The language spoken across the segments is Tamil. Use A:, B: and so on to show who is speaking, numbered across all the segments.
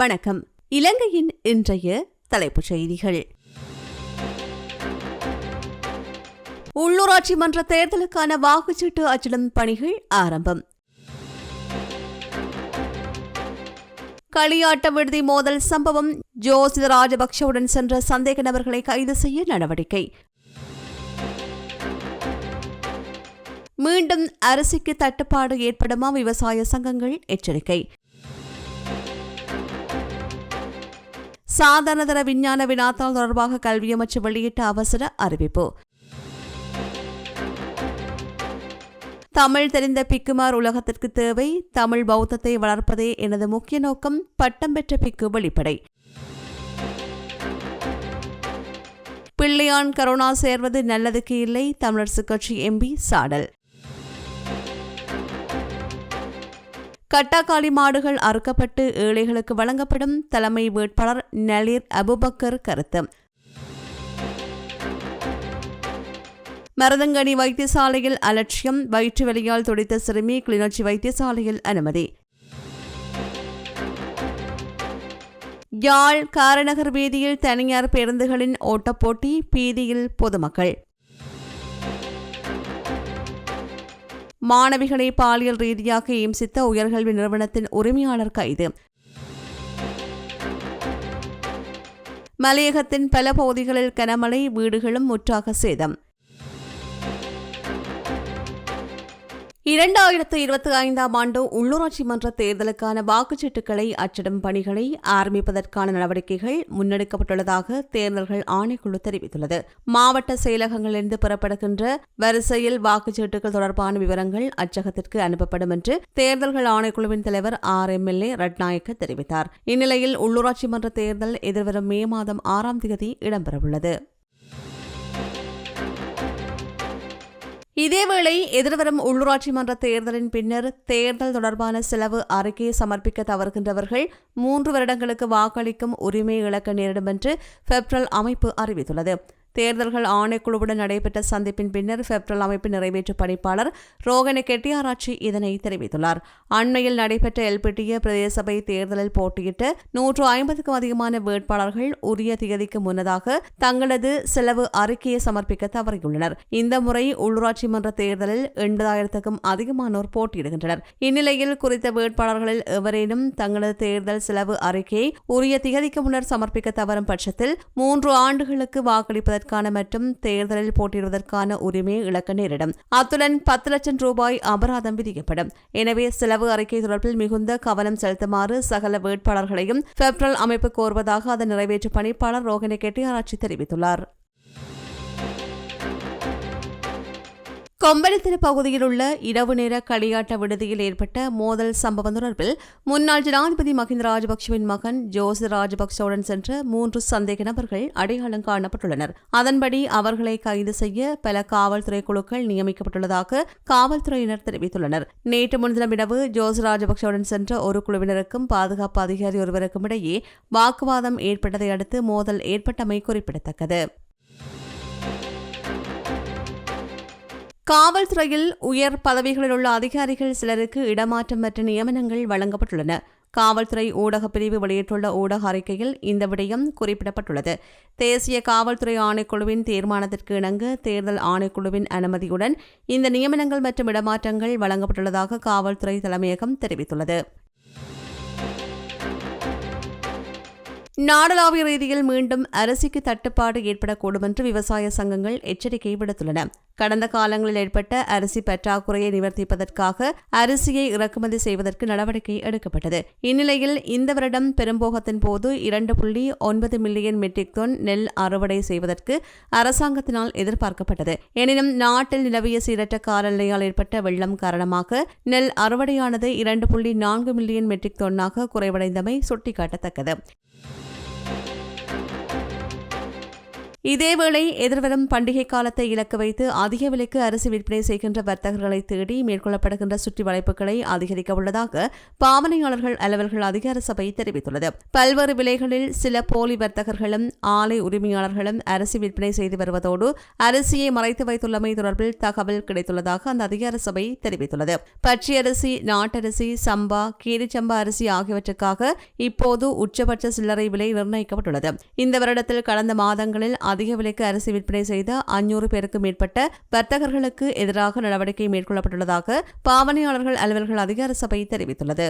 A: வணக்கம். இலங்கையின் இன்றைய தலைப்புச் செய்திகள். உள்ளூராட்சி மன்ற தேர்தலுக்கான வாக்குச்சீட்டு அச்சிடும் பணிகள் ஆரம்பம். களியாட்ட விடுதி மோதல் சம்பவம் ஜோசித ராஜபக்சவுடன் சென்ற சந்தேக நபர்களை கைது செய்ய நடவடிக்கை. மீண்டும் அரிசிக்கு தட்டுப்பாடு ஏற்படுமா விவசாய சங்கங்கள் எச்சரிக்கை. சாதாரணதர விஞ்ஞான வினாத்தாள் தொடர்பாக கல்வி அமைச்சு வெளியிட்ட அவசர அறிவிப்பு. தமிழ் தெரிந்த பிக்குமார் உலகத்திற்கு தேவை தமிழ் பௌத்தத்தை வளர்ப்பதே எனது முக்கிய நோக்கம் பட்டம் பெற்ற பிக்கு வெளிப்படை. பிள்ளையான் கரோனா சேர்வது நல்லதுக்கு இல்லை தமிழரசு கட்சி எம்பி சாடல். கட்டாக்காளி மாடுகள் அறுக்கப்பட்டு ஏழைகளுக்கு வழங்கப்படும் தலைமை வேட்பாளர் நலீர் அபுபக்கர் கருத்து. மருதங்கனி வைத்தியசாலையில் அலட்சியம் வயிற்று வலியால் துடித்த சிறுமி கிளிநொச்சி வைத்தியசாலையில் அனுமதி. யாழ் காரநகர் வீதியில் தனியார் பேருந்துகளின் ஓட்டப்போட்டி பீதியில் பொதுமக்கள். மாணவிகளை பாலியல் ரீதியாக இம்சித்த உயர்கல்வி நிறுவனத்தின் உரிமையாளர் கைது. மலையகத்தின் பல பகுதிகளில் கனமழை வீடுகளும் முற்றாக சேதம். இரண்டாயிரத்து இருபத்தி ஐந்தாம் ஆண்டு உள்ளூராட்சி மன்ற தேர்தலுக்கான வாக்குச்சீட்டுகளை அச்சிடும் பணிகளை ஆரம்பிப்பதற்கான நடவடிக்கைகள் முன்னெடுக்கப்பட்டுள்ளதாக தேர்தல்கள் ஆணைக்குழு தெரிவித்துள்ளது. மாவட்ட செயலகங்களிலிருந்து பெறப்படுகின்ற வரிசையில் வாக்குச்சீட்டுகள் தொடர்பான விவரங்கள் அச்சகத்திற்கு அனுப்பப்படும் என்று தேர்தல்கள் ஆணைக்குழுவின் தலைவர் R M L A Ratnayake தெரிவித்தார். இந்நிலையில் உள்ளூராட்சி மன்ற தேர்தல் எதிர்வரும் மே மாதம் ஆறாம் தேதி இடம்பெறவுள்ளது. இதேவேளை எதிர்வரும் உள்ளூராட்சி மன்ற தேர்தலின் பின்னர் தேர்தல் தொடர்பான செலவு அறிக்கையை சமர்ப்பிக்க தவறுகின்றவர்கள் மூன்று வருடங்களுக்கு வாக்களிக்கும் உரிமை இழக்க நேரிடும் என்று பெப்ரல் அமைப்பு அறிவித்துள்ளது. தேர்தல்கள் ஆணைக்குழுவுடன் நடைபெற்ற சந்திப்பின் பின்னர் பெப்ரல் அமைப்பு நிறைவேற்று பணிப்பாளர் ரோகன கெட்டியாராட்சி இதனை தெரிவித்துள்ளார். அண்மையில் நடைபெற்ற எல்பிட்டிய பிரதேச சபை தேர்தலில் போட்டியிட்ட நூற்று ஐம்பதுக்கும் அதிகமான வேட்பாளர்கள் உரிய திகதிக்கு முன்னதாக தங்களது செலவு அறிக்கையை சமர்ப்பிக்க தவறியுள்ளனர். இந்த முறை உள்ளூராட்சி மன்ற தேர்தலில் எண்பதாயிரத்துக்கும் அதிகமானோர் போட்டியிடுகின்றனர். இந்நிலையில் குறித்த வேட்பாளர்களில் எவரேனும் தங்களது தேர்தல் செலவு அறிக்கையை உரிய திகதிக்கு முன்னர் சமர்ப்பிக்க தவறும் பட்சத்தில் மூன்று ஆண்டுகளுக்கு வாக்களிப்பதற்கு செய்வதற்கான மற்றும் தேர்தலில் போட்டியிடுவதற்கான உரிமையை இழக்க நேரிடும். அத்துடன் பத்து லட்சம் ரூபாய் அபராதம் விதிக்கப்படும். எனவே செலவு அறிக்கை தொடர்பில் மிகுந்த கவனம் செலுத்துமாறு சகல வேட்பாளர்களையும் பெப்ரல் அமைப்பு கோருவதாக அதன் நிறைவேற்று பணிப்பாளர் ரோஹிணி கெட்டியாராட்சி தெரிவித்துள்ளார். கொம்பனத்தின பகுதியில் உள்ள இரவு நேர களியாட்ட விடுதியில் ஏற்பட்ட மோதல் சம்பவம் தொடர்பில் முன்னாள் ஜனாதிபதி மஹிந்த ராஜபக்சவின் மகன் ஜோசி ராஜபக்சவுடன் சென்ற மூன்று சந்தேக நபர்கள் அடையாளம் காணப்பட்டுள்ளனர். அதன்படி அவர்களை கைது செய்ய பல காவல்துறை குழுக்கள் நியமிக்கப்பட்டுள்ளதாக காவல்துறையினர் தெரிவித்துள்ளனர். நேற்று முன்தினம் இரவு ஜோசி ராஜபக்சவுடன் சென்ற ஒரு குழுவினருக்கும் பாதுகாப்பு அதிகாரி ஒருவருக்கும் இடையே வாக்குவாதம் ஏற்பட்டதை அடுத்து மோதல் ஏற்பட்டமை குறிப்பிடத்தக்கது. காவல்துறையில் உயர் பதவிகளில் உள்ள அதிகாரிகள் சிலருக்கு இடமாற்றம் மற்றும் நியமனங்கள் வழங்கப்பட்டுள்ளன. காவல்துறை ஊடகப் பிரிவு வெளியிட்டுள்ள ஊடக அறிக்கையில் இந்த விடயம் குறிப்பிடப்பட்டுள்ளது. தேசிய காவல்துறை ஆணைக்குழுவின் தீர்மானத்திற்கு இணங்க தேர்தல் ஆணைக்குழுவின் அனுமதியுடன் இந்த நியமனங்கள் மற்றும் இடமாற்றங்கள் வழங்கப்பட்டுள்ளதாக காவல்துறை தலைமையகம் தெரிவித்துள்ளது. நாடளாவிய ரீதியில் மீண்டும் அரிசிக்கு தட்டுப்பாடு ஏற்படக்கூடும் என்று விவசாய சங்கங்கள் எச்சரிக்கை விடுத்துள்ளன. கடந்த காலங்களில் ஏற்பட்ட அரிசி பற்றாக்குறையை நிவர்த்திப்பதற்காக அரிசியை இறக்குமதி செய்வதற்கு நடவடிக்கை எடுக்கப்பட்டது. இந்நிலையில் இந்த வருடம் பெரும்போகத்தின் போது இரண்டு புள்ளி ஒன்பது மில்லியன் மெட்ரிக் டன் நெல் அறுவடை செய்வதற்கு அரசாங்கத்தினால் எதிர்பார்க்கப்பட்டது. எனினும் நாட்டில் நிலவிய சீரற்ற காலநிலையால் ஏற்பட்ட வெள்ளம் காரணமாக நெல் அறுவடையானது இரண்டு புள்ளி நான்கு மில்லியன் மெட்ரிக் டன்னாக குறைவடைந்தமை சுட்டிக்காட்டத்தக்கது. இதேவேளை எதிர்வரும் பண்டிகை காலத்தை இலக்கு வைத்து அதிக விலைக்கு அரிசி விற்பனை செய்கின்ற வர்த்தகர்களை தேடி மேற்கொள்ளப்படுகின்ற சுற்றி வளைப்புகளை அதிகரிக்க உள்ளதாக பாவனையாளர்கள் அலுவல்கள் அதிகார சபை தெரிவித்துள்ளது. பல்வேறு விலைகளில் சில போலி வர்த்தகர்களும் ஆலை உரிமையாளர்களும் அரிசி விற்பனை செய்து வருவதோடு அரிசியை மறைத்து வைத்துள்ளமை தொடர்பில் தகவல் கிடைத்துள்ளதாக அந்த அதிகார சபை தெரிவித்துள்ளது. பச்சையரிசி நாட்டரிசி சம்பா கீரிச்சம்பா அரிசி ஆகியவற்றுக்காக இப்போது உச்சபட்ச சில்லறை விலை நிர்ணயிக்கப்பட்டுள்ளது. இந்த வருடத்தில் கடந்த மாதங்களில் அதிக விலைக்கு அரிசி விற்பனை செய்த அஞ்சூறு பேருக்கு மேற்பட்ட வர்த்தகர்களுக்கு எதிராக நடவடிக்கை மேற்கொள்ளப்பட்டுள்ளதாக பாவனையாளர்கள் அலுவல்கள் அதிகார சபை தெரிவித்துள்ளது.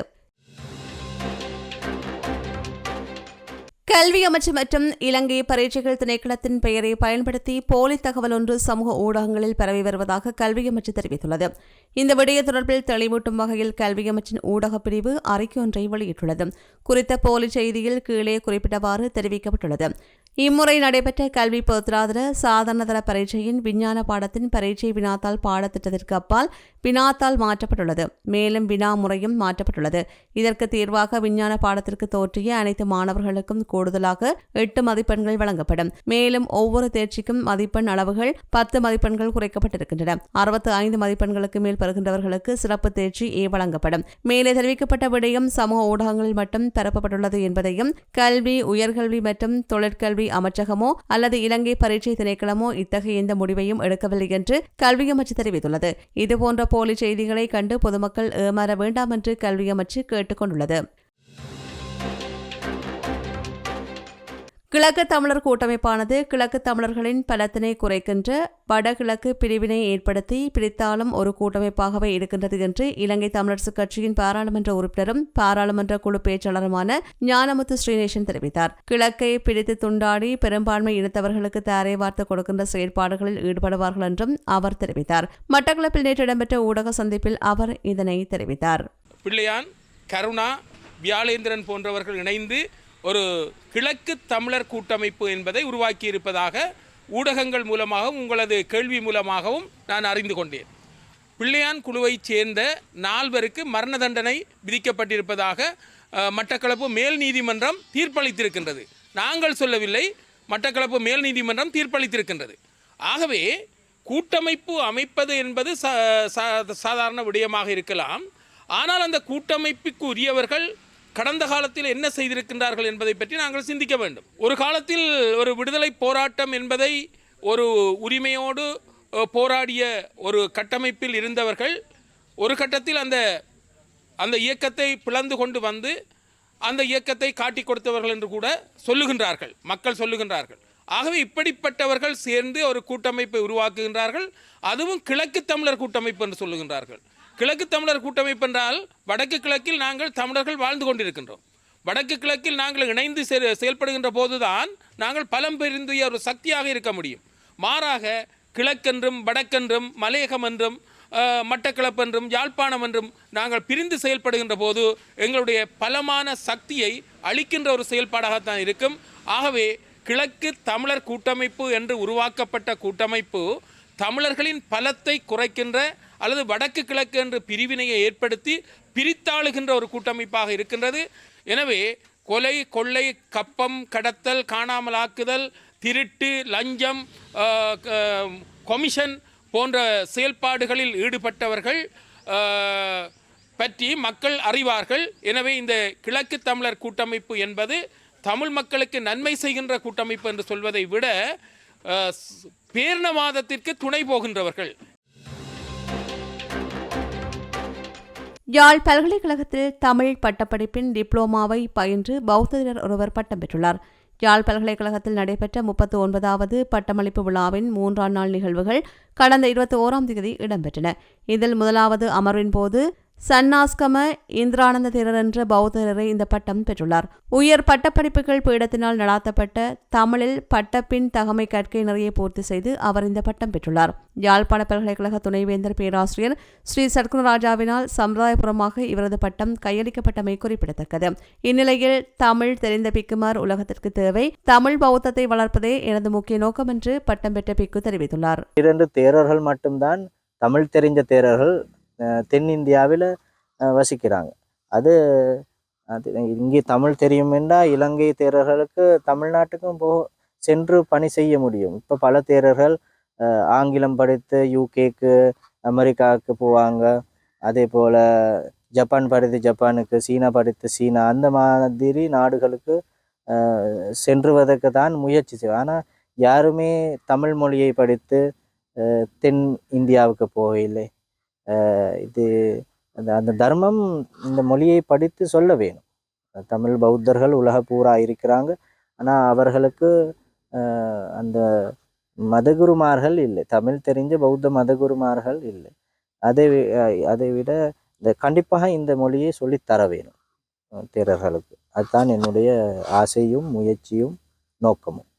A: கல்வி அமைச்சு மற்றும் இலங்கை பரீட்சைகள் திணைக்களத்தின் பெயரை பயன்படுத்தி போலி தகவல் ஒன்று சமூக ஊடகங்களில் பரவி வருவதாக கல்வி அமைச்சு தெரிவித்துள்ளது. இந்த விடய தொடர்பில் தெளிவூட்டும் வகையில் கல்வி அமைச்சின் ஊடகப் பிரிவு அறிக்கை ஒன்றை வெளியிட்டுள்ளது. குறித்த போலி செய்தியில் கீழே குறிப்பிட்டவாறு தெரிவிக்கப்பட்டுள்ளது. இம்முறை நடைபெற்ற கல்வி பொதுராதர சாதாரணதர பரீட்சையின் விஞ்ஞான பாடத்தின் பரீட்சை வினாத்தாள் பாடத்திட்டத்திற்கு அப்பால் வினாத்தாள் மாற்றப்பட்டுள்ளது. மேலும் வினா முறையும் மாற்றப்பட்டுள்ளது. இதற்கு தீர்வாக விஞ்ஞான பாடத்திற்கு தோற்றிய அனைத்து மாணவர்களுக்கும் கூடுதலாக எட்டு மதிப்பெண்கள் வழங்கப்படும். மேலும் ஒவ்வொரு தேர்ச்சிக்கும் மதிப்பெண் அளவுகள் பத்து மதிப்பெண்கள் குறைக்கப்பட்டிருக்கின்றன. அறுபத்தி ஐந்து மதிப்பெண்களுக்கு மேல் பெறுகின்றவர்களுக்கு சிறப்பு தேர்ச்சி ஏ வழங்கப்படும். மேலே தெரிவிக்கப்பட்ட விடயம் சமூக ஊடகங்களில் மட்டும் பரப்பப்பட்டுள்ளது என்பதையும் கல்வி உயர்கல்வி மற்றும் தொழிற்கல்வி அமைச்சகமோ அல்லது இலங்கை பரீட்சை திணைக்களமோ இத்தகைய எந்த முடிவையும் எடுக்கவில்லை என்று கல்வி அமைச்சு தெரிவித்துள்ளது. இதுபோன்ற போலி செய்திகளை கண்டு பொதுமக்கள் ஏமாற வேண்டாம் என்று கல்வி அமைச்சு கேட்டுக் கிழக்கு தமிழர் கூட்டமைப்பானது கிழக்கு தமிழர்களின் பலத்தினை குறைக்கின்ற வடகிழக்கு பிரிவினை ஏற்படுத்தி பிரித்தாலும் ஒரு கூட்டமைப்பாகவே இருக்கின்றது என்று இலங்கை தமிழரசுக் கட்சியின் பாராளுமன்ற உறுப்பினரும் பாராளுமன்ற குழு பேச்சாளருமான ஞானமுத்து ஸ்ரீநேசன் தெரிவித்தார். கிழக்கை பிடித்து துண்டாடி பெரும்பான்மை இனத்தவர்களுக்கு தாரை வார்த்து கொடுக்கின்ற செயற்பாடுகளில் ஈடுபடுவார்கள் என்றும் அவர் தெரிவித்தார். மட்டக்களப்பில் நேற்று இடம்பெற்ற ஊடக சந்திப்பில் அவர் இதனை தெரிவித்தார்.
B: பிள்ளையான் கருணா வியாழேந்திரன் போன்றவர்கள் இணைந்து ஒரு கிழக்கு தமிழர் கூட்டமைப்பு என்பதை உருவாக்கி இருப்பதாக ஊடகங்கள் மூலமாகவும் உங்களது கேள்வி மூலமாகவும் நான் அறிந்து கொண்டேன். பிள்ளையான் குழுவைச் சேர்ந்த நால்வருக்கு மரண தண்டனை விதிக்கப்பட்டிருப்பதாக மட்டக்களப்பு மேல் நீதிமன்றம் தீர்ப்பளித்திருக்கின்றது. நாங்கள் சொல்லவில்லை மட்டக்களப்பு மேல் நீதிமன்றம் தீர்ப்பளித்திருக்கின்றது. ஆகவே கூட்டமைப்பு அமைப்பது என்பது சா- சாதாரண விடயமாக இருக்கலாம். ஆனால் அந்த கூட்டமைப்புக்கு உரியவர்கள் கடந்த காலத்தில் என்ன செய்திருக்கின்றார்கள் என்பதை பற்றி நாங்கள் சிந்திக்க வேண்டும். ஒரு காலத்தில் ஒரு விடுதலை போராட்டம் என்பதை ஒரு உரிமையோடு போராடிய ஒரு கட்டமைப்பில் இருந்தவர்கள் ஒரு கட்டத்தில் அந்த அந்த இயக்கத்தை பிளந்து கொண்டு வந்து அந்த இயக்கத்தை காட்டிக் கொடுத்தவர்கள் என்று கூட சொல்லுகின்றார்கள். மக்கள் சொல்லுகின்றார்கள். ஆகவே இப்படிப்பட்டவர்கள் சேர்ந்து ஒரு கூட்டமைப்பை உருவாக்குகின்றார்கள். அதுவும் கிழக்கு தமிழர் கூட்டமைப்பு என்று சொல்லுகின்றார்கள். கிழக்கு தமிழர் கூட்டமைப்பு என்றால் வடக்கு கிழக்கில் நாங்கள் தமிழர்கள் வாழ்ந்து கொண்டிருக்கின்றோம். வடக்கு கிழக்கில் நாங்கள் இணைந்து செ- செயல்படுகின்ற போதுதான் நாங்கள் பலம் பெருந்திய ஒரு சக்தியாக இருக்க முடியும். மாறாக கிழக்கென்றும் வடக்கென்றும் மலையகம் என்றும் அஹ், மட்டக்களப்பு என்றும் யாழ்ப்பாணம் என்றும் நாங்கள் பிரிந்து செயல்படுகின்ற போது எங்களுடைய பலமான சக்தியை அளிக்கின்ற ஒரு செயல்பாடாகத்தான் இருக்கும். ஆகவே கிழக்கு தமிழர் கூட்டமைப்பு என்று உருவாக்கப்பட்ட கூட்டமைப்பு தமிழர்களின் பலத்தை குறைக்கின்ற அல்லது வடக்கு கிழக்கு என்று பிரிவினையை ஏற்படுத்தி பிரித்தாளுகின்ற ஒரு கூட்டமைப்பாக இருக்கின்றது. எனவே கொலை கொள்ளை கப்பம் கடத்தல் காணாமலாக்குதல் திருட்டு லஞ்சம் கொமிஷன் போன்ற செயல்பாடுகளில் ஈடுபட்டவர்கள் பற்றி மக்கள் அறிவார்கள். எனவே இந்த கிழக்கு தமிழர் கூட்டமைப்பு என்பது தமிழ் மக்களுக்கு நன்மை செய்கின்ற கூட்டமைப்பு என்று சொல்வதை விட ஆஹ், பேரினவாதத்திற்கு துணை போகின்றவர்கள்.
A: யாழ் பல்கலைக்கழகத்தில் தமிழ் பட்டப்படிப்பின் டிப்ளோமாவை பயின்று பௌத்தர் ஒருவர் பட்டம் பெற்றுள்ளார். யாழ் பல்கலைக்கழகத்தில் நடைபெற்ற முப்பத்தி ஒன்பதாவது பட்டமளிப்பு விழாவின் மூன்றாம் நாள் நிகழ்வுகள் கடந்த இருபத்தி ஓராம் தேதி இடம்பெற்றன. இதில் முதலாவது அமர்வின் போது சன்னாஸ்கம இந்திரானந்த தேரர் என்ற பௌத்தரரை இந்த பட்டம் பெற்றுள்ளார். உயர் பட்டப்படிப்புகள் பீடத்தினால் நடாத்தப்பட்ட தமிழில் பட்டப்பின் தகமை கற்கை நிறைய பூர்த்தி செய்து அவர் இந்த பட்டம் பெற்றுள்ளார். யாழ்ப்பாண பல்கலைக்கழக துணைவேந்தர் பேராசிரியர் ஸ்ரீ சர்க்குனராஜாவினால் சம்பிரதாயபுரமாக இவரது பட்டம் கையளிக்கப்பட்டமை குறிப்பிடத்தக்கது. இந்நிலையில் தமிழ் தெரிந்த பிக்குமார் உலகத்திற்கு தேவை. தமிழ் பௌத்தத்தை வளர்ப்பதே எனது முக்கிய நோக்கம் என்று பட்டம் பெற்ற பிக்கு தெரிவித்துள்ளார்.
C: இரண்டு தேரர்கள் மட்டும்தான் தமிழ் தெரிஞ்ச தேரர்கள் தென்னிந்தியாவில் வசிக்கிறாங்க. அது அது இங்கே தமிழ் தெரியும் என்றால் இலங்கை தேரர்களுக்கு தமிழ்நாட்டுக்கும் போ சென்று பணி செய்ய முடியும். இப்போ பல தேரர்கள் ஆங்கிலம் படித்து யூகேக்கு அமெரிக்காவுக்கு போவாங்க. அதே போல் ஜப்பான் படித்து ஜப்பானுக்கு சீனா படித்து சீனா அந்த மாதிரி நாடுகளுக்கு சென்றுவதற்கு தான் முயற்சி செய்வோம் ஆனால் யாருமே தமிழ் மொழியை படித்து தென் இந்தியாவுக்கு போகவில்லை. இது அந்த அந்த தர்மம் இந்த மொழியை படித்து சொல்ல வேணும். தமிழ் பௌத்தர்கள் உலக பூரா இருக்கிறாங்க. ஆனால் அவர்களுக்கு அந்த மதகுருமார்கள் இல்லை. தமிழ் தெரிஞ்ச பௌத்த மதகுருமார்கள் இல்லை. அதை அதை விட இந்த கண்டிப்பாக இந்த மொழியை சொல்லித் தர வேணும். தேரர்களுக்கு. அதுதான் என்னுடைய ஆசையும் முயற்சியும் நோக்கமும்.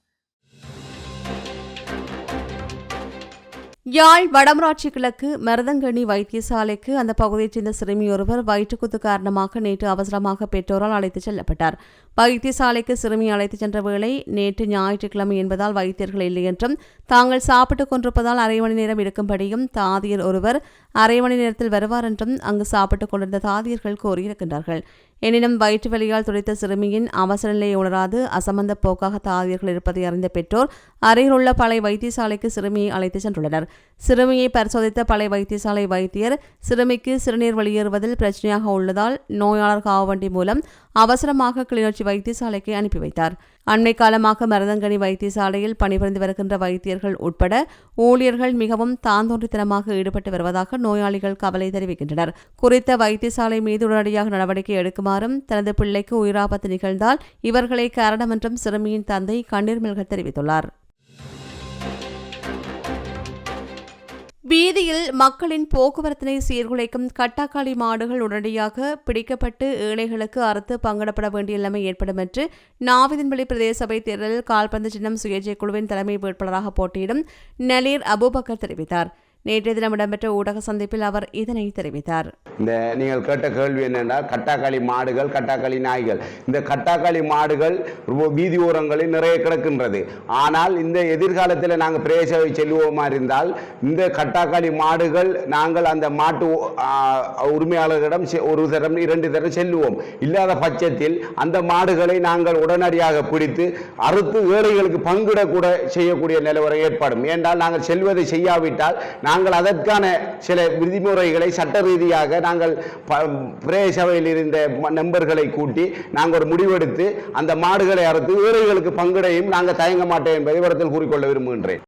A: யாழ் வடமராட்சி கிழக்கு மருதங்கணி வைத்தியசாலைக்கு அந்த பகுதியைச் சேர்ந்த சிறுமி ஒருவர் வயிற்றுக்குத்து காரணமாக நேற்று அவசரமாக பெற்றோரால் அழைத்துச் செல்லப்பட்டார். வைத்தியசாலைக்கு சிறுமி அழைத்துச் சென்ற வேளை நேற்று ஞாயிற்றுக்கிழமை என்பதால் வைத்தியர்கள் இல்லை என்றும் தாங்கள் சாப்பிட்டுக் கொண்டிருப்பதால் அரை மணி நேரம் இருக்கும்படியும் தாதியர் ஒருவர் அரை மணி நேரத்தில் வருவார் என்றும் அங்கு சாப்பிட்டுக் கொண்டிருந்த தாதியர்கள் கூறியிருக்கின்றார்கள். எனினும் வயிற்று வலியால் துடைத்த சிறுமியின் அவசர நிலையை உணராது அசம்பந்த போக்காக தாதியர்கள் இருப்பதை அறிந்த பெற்றோர் அருகிலுள்ள பழைய வைத்தியசாலைக்கு சிறுமியை அழைத்துச் சென்றுள்ளனர். சிறுமியை பரிசோதித்த பழைய வைத்தியசாலை வைத்தியர் சிறுமிக்கு சிறுநீர் வெளியேறுவதில் பிரச்சனையாக உள்ளதால் நோயாளர் காவண்டி மூலம் அவசரமாக கிளிநொச்சி வைத்தியசாலைக்கு அனுப்பி வைத்தார். அண்மை காலமாக மருதங்கனி வைத்தியசாலையில் பணிபுரிந்து வருகின்ற வைத்தியர்கள் உட்பட ஊழியர்கள் மிகவும் தாந்தோன்றித்தனமாக ஈடுபட்டு வருவதாக நோயாளிகள் கவலை தெரிவிக்கின்றனர். குறித்த வைத்தியசாலை மீது உடனடியாக நடவடிக்கை எடுக்குமாறும் தனது பிள்ளைக்கு உயிராபத்து நிகழ்ந்தால் இவர்களே காரணம் என்றும் சிறுமியின் தந்தை கண்ணீர் மில்க தெரிவித்துள்ளார். வீதியில் மக்களின் போக்குவரத்தினை சீர்குலைக்கும் கட்டாக்காளி மாடுகள் உடனடியாக பிடிக்கப்பட்டு ஏழைகளுக்கு அறுத்து பங்கிடப்பட வேண்டிய நிலைமை ஏற்படும் என்று நாவிதன்வெளி பிரதேச சபை தேர்தலில் கால்பந்து சின்னம் சுயேட்சை குழுவின் தலைமை வேட்பாளராக போட்டியிடும் நலீர் அபூபக்கர் தெரிவித்தார். நேற்றைய தினம் இடம்பெற்ற ஊடக சந்திப்பில் அவர் இதனை தெரிவித்தார்.
D: இந்த நீங்கள் கேட்ட கேள்வி என்னென்னா கட்டாக்காளி மாடுகள் கட்டாக்காளி நாய்கள். இந்த கட்டாக்காளி மாடுகள் ரொம்ப வீதி ஓரங்களில் நிறைய கிடக்கின்றது. ஆனால் இந்த எதிர்காலத்தில் நாங்கள் பிரேசவை செல்வோமா இருந்தால் இந்த கட்டாக்காளி மாடுகள் நாங்கள் அந்த மாட்டு உரிமையாளர்களிடம் செ- ஒரு தரம் இரண்டு தரம் செல்லுவோம். இல்லாத பட்சத்தில் அந்த மாடுகளை நாங்கள் உடனடியாக பிடித்து அறுத்து ஏழைகளுக்கு பங்கிடக்கூட செய்யக்கூடிய நிலவரம் ஏற்படும். ஏன்றால் நாங்கள் செல்வதை செய்யாவிட்டால் நாங்கள் அதற்கான சில விதிமுறைகளை சட்ட ரீதியாக நாங்கள் ப- பிரே சபையில் இருந்த ம- நண்பர்களை கூட்டி நாங்கள் ஒரு முடிவெடுத்து அந்த மாடுகளை அறுத்து ஏழைகளுக்கு பங்கிடையும் நாங்கள் தயங்க மாட்டோம் என்பதை விடத்தில் கூறிக்கொள்ள விரும்புகின்றேன்.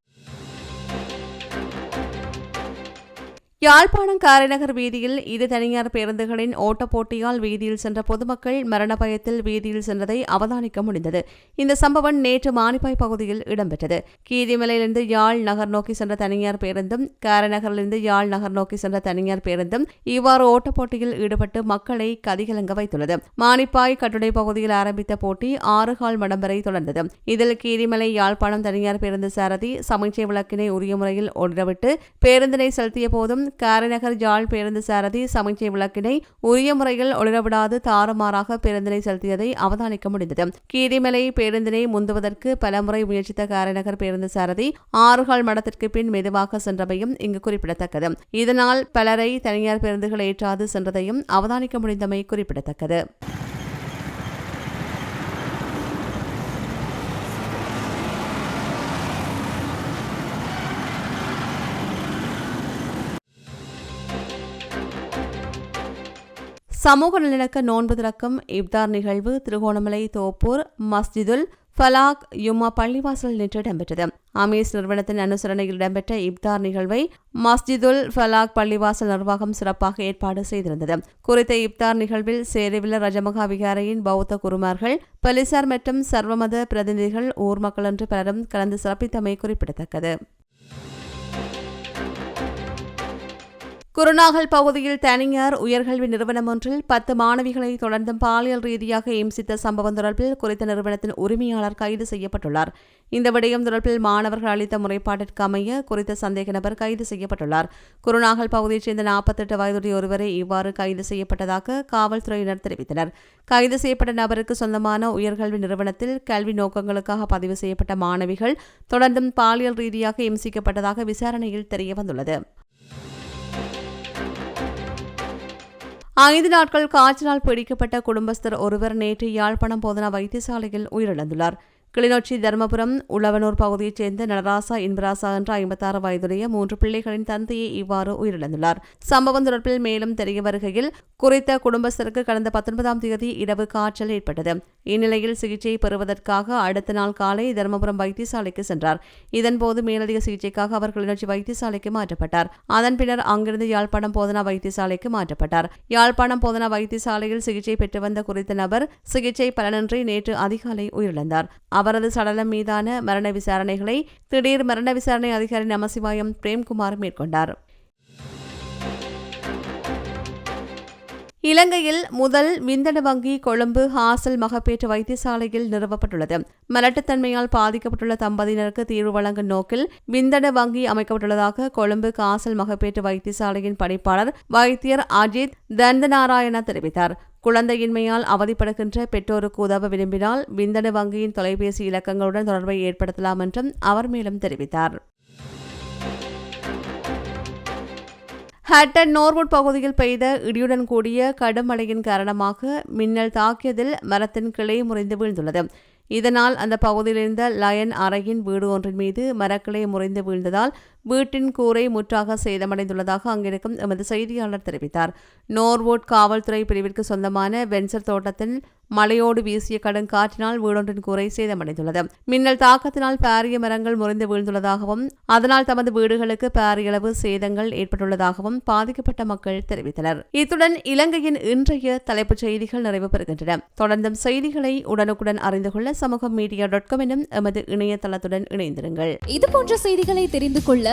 A: யாழ்ப்பாணம் காரைநகர் வீதியில் இரு தனியார் பேருந்துகளின் ஓட்டப்போட்டியால் வீதியில் சென்ற பொதுமக்கள் மரண பயத்தில் வீதியில் சென்றதை அவதானிக்க முடிந்தது. இந்த சம்பவம் நேற்று மானிப்பாய் பகுதியில் இடம்பெற்றது. கீரிமலையிலிருந்து யாழ் நகர் நோக்கி சென்ற தனியார் பேருந்தும் காரைநகரிலிருந்து யாழ் நகர் நோக்கி சென்ற தனியார் பேருந்தும் இவ்வாறு ஓட்டப்போட்டியில் ஈடுபட்டு மக்களை கதிகலங்க வைத்துள்ளது. மானிப்பாய் கட்டுடை பகுதியில் ஆரம்பித்த போட்டி ஆறு கால் மடம் வரை தொடர்ந்தது. இதில் கீரிமலை யாழ்ப்பாணம் தனியார் பேருந்து சாரதி சமைச்சை விளக்கினை உரிய முறையில் ஒளிரவிட்டு பேருந்தினை செலுத்திய போதும் காரைநகர் யாழ் பேருந்து சாரதி சமைச்சை விளக்கினை உரிய முறையில் ஒளிரவிடாது தாறுமாறாக பேருந்தினை செலுத்தியதை அவதானிக்க முடிந்தது. கீரிமலை பேருந்தினை முந்துவதற்கு பலமுறை முயற்சித்த காரைநகர் பேருந்து சாரதி ஆறுகால் மடத்திற்கு பின் மெதுவாக சென்றமையும் இங்கு குறிப்பிடத்தக்கது. இதனால் பலரை தனியார் பேருந்துகள் ஏற்றாது சென்றதையும் அவதானிக்க முடிந்தமை குறிப்பிடத்தக்கது. சமூக நல்லிணக்க நோன்பு திறக்கும் இப்தார் நிகழ்வு திருகோணமலை தோப்பூர் மஸ்ஜிதுல் ஃபலாக் யுமா பள்ளிவாசல் நேற்று இடம்பெற்றது. அமீஸ் நிறுவனத்தின் அனுசரணையில் இடம்பெற்ற இப்தார் நிகழ்வை மஸ்ஜிதுல் ஃபலாக் பள்ளிவாசல் நிர்வாகம் சிறப்பாக ஏற்பாடு செய்திருந்தது. குறித்த இப்தார் நிகழ்வில் சேருவில ரஜமகா விகாரையின் பௌத்த குருமார்கள் பலிசார் மற்றும் சர்வமத பிரதிநிதிகள் ஊர் மக்கள் என்று பலரும் கலந்து சிறப்பித்தமை குறிப்பிடத்தக்கது. குருநாகல் பகுதியில் தனியார் உயர்கல்வி நிறுவனம் ஒன்றில் பத்து மாணவிகளை தொடர்ந்தும் பாலியல் ரீதியாக இம்சித்த சம்பவம் தொடர்பில் குறித்த நிறுவனத்தின் உரிமையாளர் கைது செய்யப்பட்டுள்ளார். இந்த விடயம் தொடர்பில் மாணவர்கள் அளித்த முறைப்பாட்டிற்கு அமைய குறித்த சந்தேக நபர் கைது செய்யப்பட்டுள்ளார். குருநாகல் பகுதியைச் சேர்ந்த நாற்பத்தெட்டு வயதுடைய ஒருவரை இவ்வாறு கைது செய்யப்பட்டதாக காவல்துறையினர் தெரிவித்தனர். கைது செய்யப்பட்ட நபருக்கு சொந்தமான உயர்கல்வி நிறுவனத்தில் கல்வி நோக்கங்களுக்காக பதிவு செய்யப்பட்ட மாணவிகள் தொடர்ந்தும் பாலியல் ரீதியாக இம்சிக்கப்பட்டதாக விசாரணையில் தெரியவந்துள்ளது. ஐந்து நாட்கள் காய்ச்சலால் பிடிக்கப்பட்ட குடும்பஸ்தர் ஒருவர் நேற்று யாழ்ப்பாணம் போதனா வைத்தியசாலையில் உயிரிழந்துள்ளார். கிளிநொச்சி தர்மபுரம் உழவனூர் பகுதியைச் சேர்ந்த நடராசா இன்பராசா என்ற ஐம்பத்தாறு வயதுடைய மூன்று பிள்ளைகளின் தந்தையை இவ்வாறு உயிரிழந்துள்ளார். சம்பவம் தொடர்பில் மேலும் தெரிய வருகையில் குறித்த குடும்பஸ்தருக்கு கடந்த பத்தொன்பதாம் தேதி இரவு காய்ச்சல் ஏற்பட்டது. இந்நிலையில் சிகிச்சை பெறுவதற்காக அடுத்த நாள் காலை தர்மபுரம் வைத்தியசாலைக்கு சென்றார். இதன்போது மேலதிக சிகிச்சைக்காக அவர் கிளிநொச்சி வைத்தியசாலைக்கு மாற்றப்பட்டார். அதன் பின்னர் அங்கிருந்து யாழ்ப்பாணம் போதனா வைத்தியசாலைக்கு மாற்றப்பட்டார். யாழ்ப்பாணம் போதனா வைத்தியசாலையில் சிகிச்சை பெற்று வந்த குறித்த நபர் சிகிச்சை பலனின்றி நேற்று அதிகாலை உயிரிழந்தார். அவரது சடலம் மீதான மரண விசாரணைகளை திடீர் மரண விசாரணை அதிகாரி நமசிவாயம் பிரேம்குமார் மேற்கொண்டார். இலங்கையில் முதல் விந்தணு வங்கி கொழும்பு ஹாசல் மகப்பேற்று வைத்தியசாலையில் நிறுவப்பட்டுள்ளது. மலட்டுத்தன்மையால் பாதிக்கப்பட்டுள்ள தம்பதியினருக்கு தீர்வு வழங்கும் நோக்கில் விந்தணு வங்கி அமைக்கப்பட்டுள்ளதாக கொழும்பு காசல் மகப்பேற்று வைத்தியசாலையின் பணிப்பாளர் வைத்தியர் அஜித் தந்தநாராயண தெரிவித்தார். குழந்தையின்மையால் அவதிப்படுகின்ற பெற்றோருக்கு உதவ விரும்பினால் விந்தணு வங்கியின் தொலைபேசி இலக்கங்களுடன் தொடர்பை ஏற்படுத்தலாம் என்றும் அவர் மேலும் தெரிவித்தார். ஹட்டன் நோர்வுட் பகுதியில் பெய்த இடியுடன் கூடிய கடும் மழையின் காரணமாக மின்னல் தாக்கியதில் மரத்தின் கிளை முறிந்து வீழ்ந்துள்ளது. இதனால் அந்த பகுதியில் இருந்த லயன் அறையின் வீடு ஒன்றின் மீது மரக்கிளை முறிந்து வீழ்ந்ததால் வீட்டின் கூரை முற்றாக சேதமடைந்துள்ளதாக அங்கிருக்கும் எமது செய்தியாளர் தெரிவித்தார். நோர்வோட் காவல்துறை பிரிவிற்கு சொந்தமான வென்சர் தோட்டத்தில் மழையோடு வீசிய கடும் காற்றினால் வீடொன்றின் கூரை சேதமடைந்துள்ளது. மின்னல் தாக்கத்தினால் பாரிய மரங்கள் முறிந்து வீழ்ந்துள்ளதாகவும் அதனால் தமது வீடுகளுக்கு பாரியளவு சேதங்கள் ஏற்பட்டுள்ளதாகவும் பாதிக்கப்பட்ட மக்கள் தெரிவித்தனர். இத்துடன் இலங்கையின் இன்றைய தலைப்புச் செய்திகள் நிறைவு பெறுகின்றன. தொடர்ந்தும் செய்திகளை உடனுக்குடன் அறிந்து கொள்ள சமூக மீடியா டாட் காம் எனும் எமது இணையதளத்துடன் இணைந்திருங்கள்.
E: இதுபோன்ற செய்திகளை தெரிந்து கொள்ள